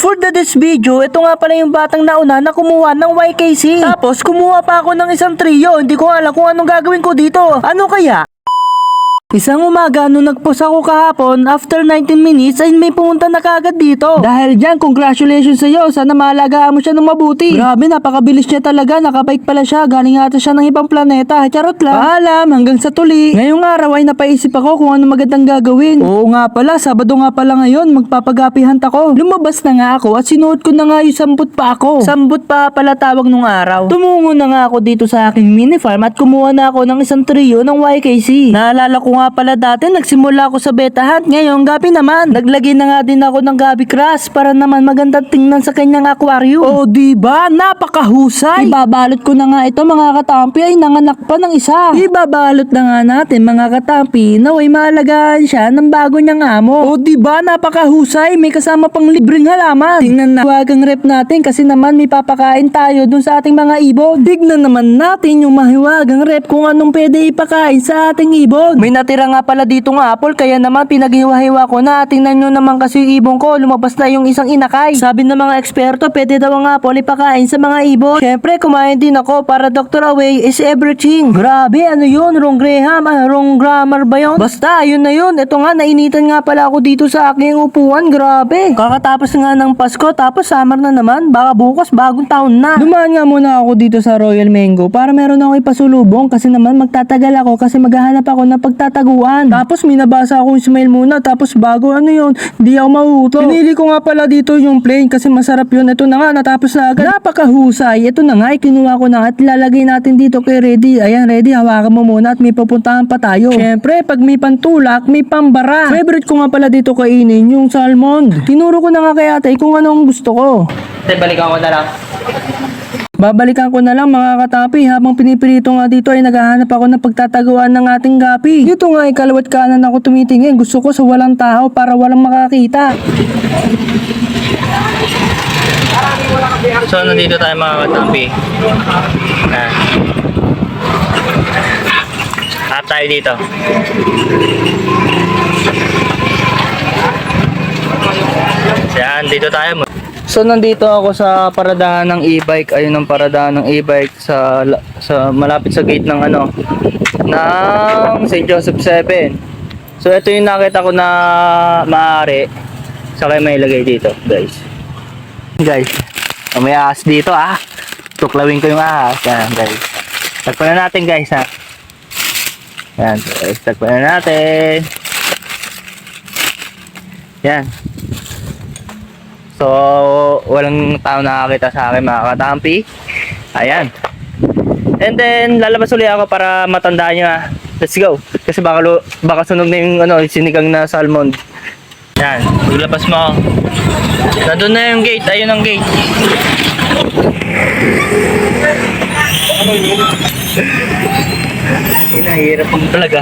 For the this video, ito nga pala yung batang nauna na kumuha ng YKC. Tapos kumuha pa ako ng isang trio. Hindi ko alam kung anong gagawin ko dito. Ano kaya? Isang umaga nung nagpost ako kahapon, after 19 minutes ay may pumunta na kagad dito. Dahil dyan, congratulations sa iyo. Sana maalagaan mo siya ng mabuti. Grabe, napakabilis niya talaga. Nakabike pala siya. Galing ata siya ng ibang planeta. Charot lang. Paalam, hanggang sa tuli. Ngayong araw ay napaisip ako kung ano magandang gagawin. Oo nga pala, Sabado nga pala ngayon, magpapagapihan ako. Lumabas na nga ako at sinuot ko na nga yung sambut pa ako. Sambut pa pala tawag nung araw. Tumungo na nga ako dito sa aking mini farm at kumuha na ako ng isang trio ng YKC. Naalala ko nga pala dati, nagsimula ako sa beta hunt. Ngayon, gabi naman. Naglagay na nga din ako ng gabi crush para naman maganda tingnan sa kanyang aquarium. Oh, di ba? Napakahusay. Ibabalot ko na nga ito mga katampi ay nanganak pa ng isa. Ibabalot na nga natin mga katampi na way maalagaan siya ng bago niyang amo. Oh, di ba? Napakahusay. May kasama pang libreng halaman. Tingnan na huwagang rep natin kasi naman may papakain tayo dun sa ating mga ibon. Tignan naman natin yung mahiwagang rep kung anong pwede ipakain sa ating ibon. May natira nga pala dito ng apple kaya naman pinaghiwa-hiwa ko na. Tingnan nyo naman kasi yung ibon ko lumabas na yung isang inakay. Sabi ng mga eksperto pwede daw ang apple ipakain sa mga ibon. Syempre kumain din ako para Dr. Away is everything. Grabe ano yun? Wrong Graham? Ah, wrong grammar ba yun? Basta yun na yun. Ito nga nainitan nga pala ako dito sa aking upuan. Grabe. Kakatapos nga ng Pasko tapos summer na naman. Baka bukas bagong taon na. Dumaan nga muna ako dito sa Royal Mango para meron ako ipasulubong kasi naman magtatagal ako kasi maghahanap ako ng pagtataguan. Tapos minabasa akong smile muna tapos bago ano yun, di ako mahuto. Pinili ko nga pala dito yung plain kasi masarap yun. Ito na nga, natapos na agad. Napakahusay. Ito na nga, ikinuha ko na at ilalagay natin dito kay Ready. Ayan, Ready, hawakan mo muna at may pupuntahan pa tayo. Siyempre, pag may pantulak, may pambara. Favorite ko nga pala dito kainin yung salmon. Tinuro ko na nga kay ate kung ano ang gusto ko. Tay, balikan ko na lang. Babalikan ko na lang mga katapi habang pinipirito nga dito ay naghahanap ako ng pagtataguan ng ating gapi. Dito nga ay kalawat kanan ako tumitingin. Gusto ko sa walang tao para walang makakita. So, nandito tayo mga katampi. Ayan. Harap tayo dito. Yan, dito tayo. So, nandito ako sa paradahan ng e-bike. Ayun ang paradahan ng e-bike sa, sa malapit sa gate ng ano, ng St. Joseph 7. So, ito yung nakita ko na maaari. Saka may ilagay dito, guys. Guys, oh, may ahas dito ah. Tuklawin ko yung ahas. Yan, guys. Tagpan na natin, guys, ha. Yan, guys. Tagpan na natin. Yan. So, walang tao nakakita sa akin, mga katampi. Ayan. And then, lalabas ulit ako para matandaan nyo ah. Let's go. Kasi baka, baka sunog na yung ano, sinigang na salmon. Yan, paglabas mo. Nandun na yung gate, ayun ang gate. Hinahirap ang talaga.